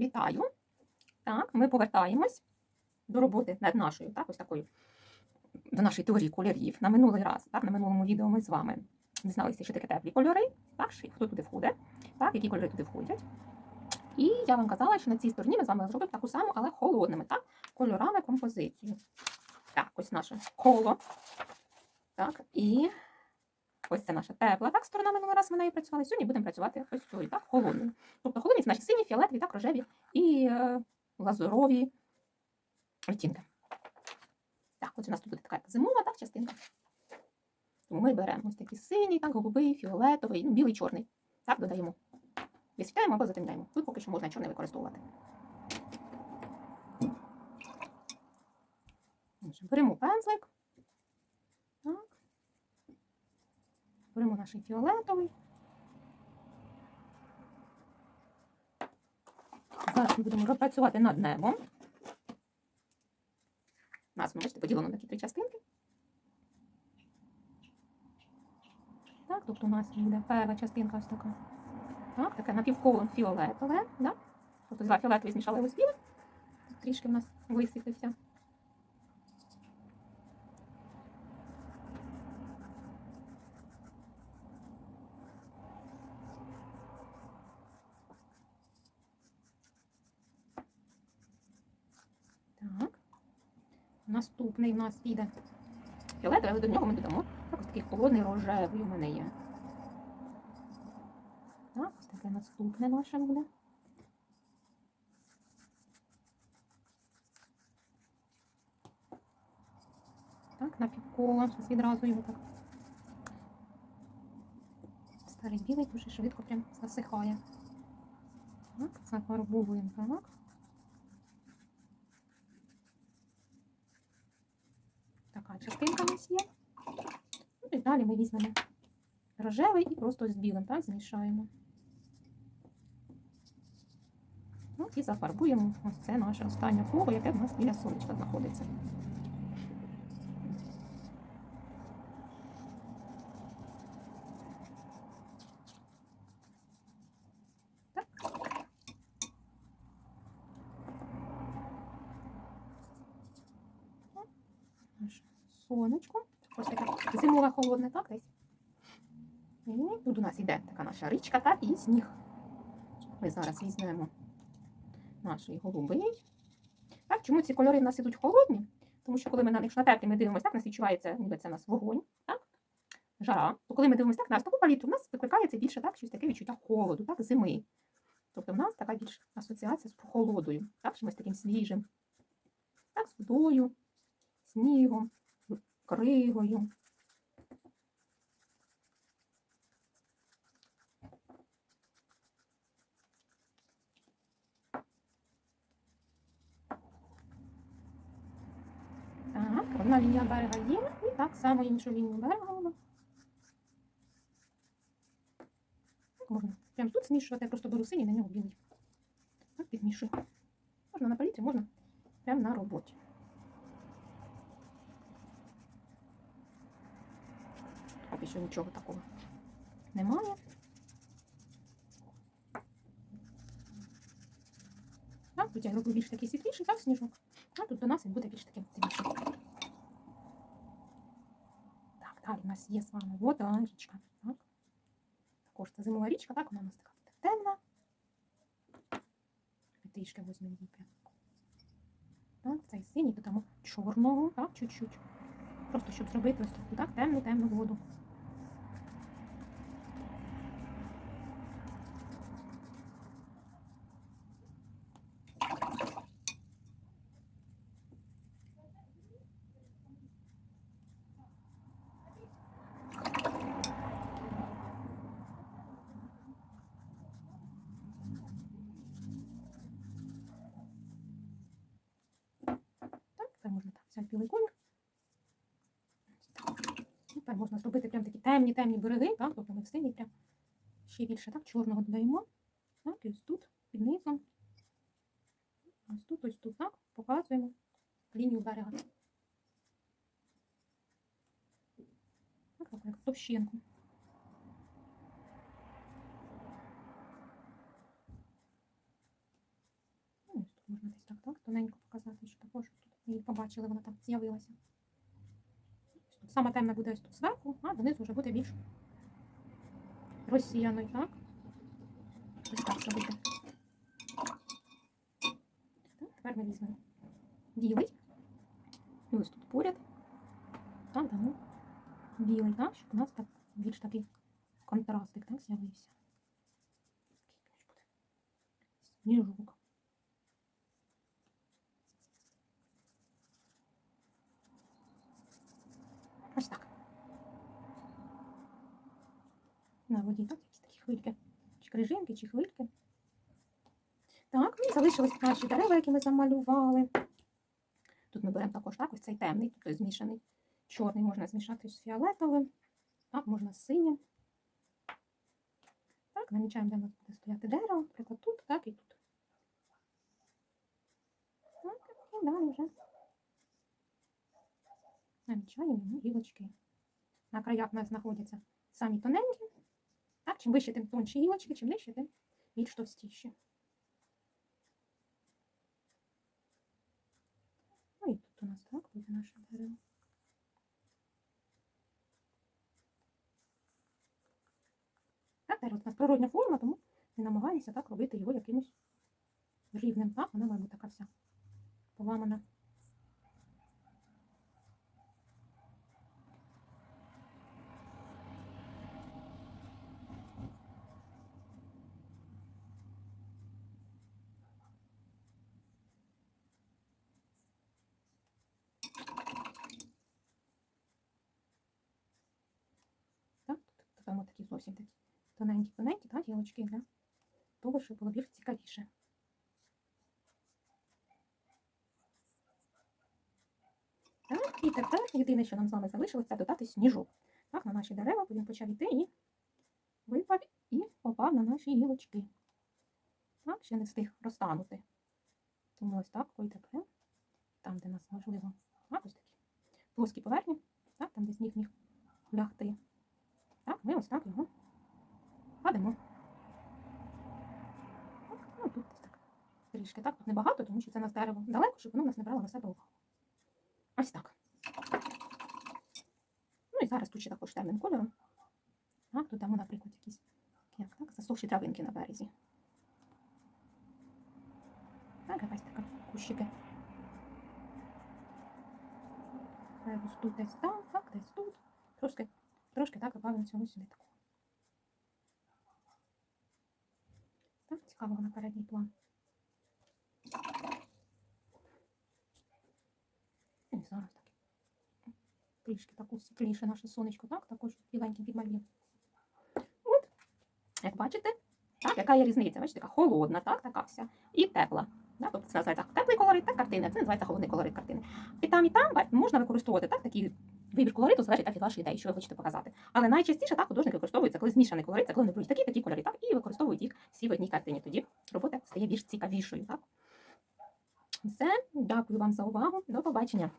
Вітаю! Так, ми повертаємось до роботи над нашою, так, ось такою, до нашої теорії кольорів. На минулий раз, так, на минулому відео ми з вами дізналися, що таке теплі кольори, так, хто туди входить, так, які кольори туди входять. І я вам казала, що на цій стороні ми з вами зробимо таку саму, але холодними, так, кольорами композицію. Так, ось наше коло. Так, і ось це наша тепла так, сторона минулий раз ми нею працювали. Сьогодні будемо працювати ось цією, так, холодною. Тобто холодні це наші сині, фіолетові, так, рожеві і е, лазурові відтінки. Так, ось у нас тут буде така зимова так, частинка. Тому ми беремо ось такі синій, так, голубий, фіолетовий, ну, білий, чорний. Так, додаємо. Висвітляємо або затемняємо. Тут поки що можна чорний використовувати. Беремо пензлик. Так. Беремо наш фіолетовий. Зараз ми будемо працювати над небом. Нас, бачите, поділено на такі три частинки. Так, тобто у нас буде перша частинка ось така. Так, таке напівколо фіолетове. Да? Тобто два фіолетові змішали його з білим. Трішки в нас висвітлився. Так. Наступний в нас піде фіолетовий, але до нього ми додамо так, ось такий холодний рожевий у мене є. Так, ось таке наступне наше буде. Так, на півкола. Зараз відразу його так. Старий білий дуже швидко прям засихає. Так, зафарбовуємо так. Така частинка у нас є. Ну, і далі ми візьмемо рожевий і просто з білим, так, змішаємо. Ну і зафарбуємо ось це наше останнє коло, яке в нас біля сонечка знаходиться. Так. Наше сонечко. Ось таке зимове холодне, так десь. І тут у нас йде така наша річка, так, і сніг. Ми зараз візьмемо наш голубий. Так, чому ці кольори в нас ідуть холодні? Тому що коли ми на них натерті, ми дивимося, так, нас відчувається, ніби це у нас вогонь, так? Жара. То коли ми дивимося так, на таку палітру, у нас викликається більше так, щось таке відчуття холоду, так, зими. Тобто в нас така більш асоціація з холодою, так, чимось таким свіжим. Так, з водою, снігом, кригою. Так, одна лінія берега є, і так само іншу лінію берега. Можна. Прямо тут змішувати, я просто беру синій, на нього білий. Так, підмішую. Можна на палітрі, можна прямо на роботі. Поки що нічого такого немає. Так, тут я роблю більш такий світліший, так, сніжок. А тут до нас він буде більш таким темнішим. Так, далі у нас є з вами вода, річка. Так. Також це зимова річка, так, вона у нас така темна. Трішки візьмемо її прямо. Так, цей синій додамо чорного, так, чуть-чуть. Просто щоб зробити ось таку, так, темну-темну воду. Так, так білий колір. Ось так. Можна зробити прям такі темні темні береги, так? Тобто ми в синій прям ще більше так, чорного додаємо. Так, і ось тут, під низом. Ось тут, ось тут, так, показуємо лінію берега. Так, таку як товщинку. можна десь так, так, тоненько показати, що також її побачили, вона там з'явилася. Сама темна буде ось тут зверху, а донизу вже буде більш розсіяною, так? Ось так зробити. Так, тепер ми візьмемо білий. І ось тут поряд. Так, дамо білий, так, щоб у нас так більш такий контрастик так, з'явився. Такий буде Сніжок. Ось так. На воді, так, якісь такі хвильки. Чи крижинки, чи хвильки. Так, ну і залишились наші дерева, які ми замалювали. Тут ми беремо також так, ось цей темний, тобто змішаний. Чорний можна змішати з фіолетовим, так, можна з синім. Так, намічаємо, де у нас буде стояти дерево, наприклад, тут, так і тут. Так, і далі вже намічаємо йому гілочки. На краях у нас знаходяться самі тоненькі. Так, чим вище, тим тонші гілочки, чим нижче, тим більш товстіші. Ну і тут у нас так буде наше дерево. Так, дерево у нас природня форма, тому ми намагаємося так робити його якимось рівним. Так, вона має бути така вся поламана. Так, додамо такі зовсім такі тоненькі-тоненькі, так, гілочки для того, щоб було більш цікавіше. Так, і тепер єдине, що нам з вами залишилось, це додати сніжок. Так, на наші дерева він почав іти і випав і попав на наші гілочки. Так, ще не встиг розтанути. Тому ось так, ой тепер, там, де нас можливо, так, ось такі плоскі поверхні, так, там, де сніг міг лягти. Так, ми ось так його кладемо. Ну тут десь так. Трішки так, тут небагато, тому що це нас дерево далеко, щоб воно в нас не брало на себе увагу. Ось так. Ну і зараз тут ще також темним кольором. Так, додамо, наприклад, якісь як так, засохші травинки на березі. Так, якась така кущики. Ось тут десь там, так, десь тут. Трошки, трошки так добавимо цього сюди такого. Так, цікавого на передній план. І зараз так. Трішки таку світліше наше сонечко, так, також біленьким підмалюємо. От, як бачите, так, яка є різниця? Бачите, така холодна, так, така вся, і тепла. Да? Тобто це називається теплий колорит, так, картини, це називається холодний колорит картини. І там, і там можна використовувати так, такі вибір колориту залежить так від вашої ідеї, що ви хочете показати. Але найчастіше так художники використовуються, коли змішаний колорит, це коли вони беруть такі такі кольори, так, і використовують їх всі в одній картині. Тоді робота стає більш цікавішою. Так? Все, дякую вам за увагу. До побачення.